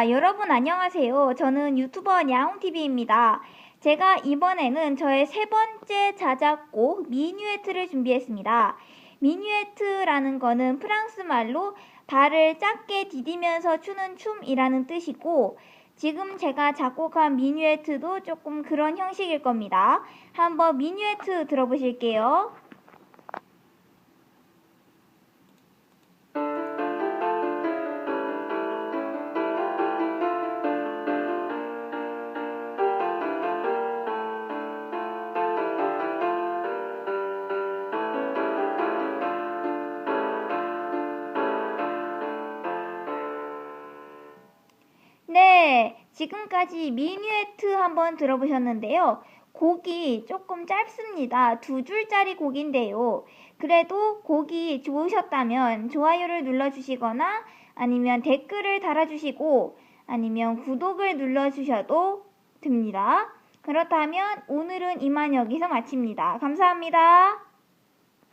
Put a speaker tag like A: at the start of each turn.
A: 자, 여러분 안녕하세요. 저는 유튜버 야옹TV입니다. 제가 이번에는 저의 세 번째 자작곡 미뉴에트를 준비했습니다. 미뉴에트라는 거는 프랑스 말로 발을 작게 디디면서 추는 춤이라는 뜻이고 지금 제가 작곡한 미뉴에트도 조금 그런 형식일 겁니다. 한번 미뉴에트 들어보실게요. 지금까지 미뉴에트 한번 들어보셨는데요. 곡이 조금 짧습니다. 두 줄짜리 곡인데요. 그래도 곡이 좋으셨다면 좋아요를 눌러주시거나 아니면 댓글을 달아주시고 아니면 구독을 눌러주셔도 됩니다. 그렇다면 오늘은 이만 여기서 마칩니다. 감사합니다.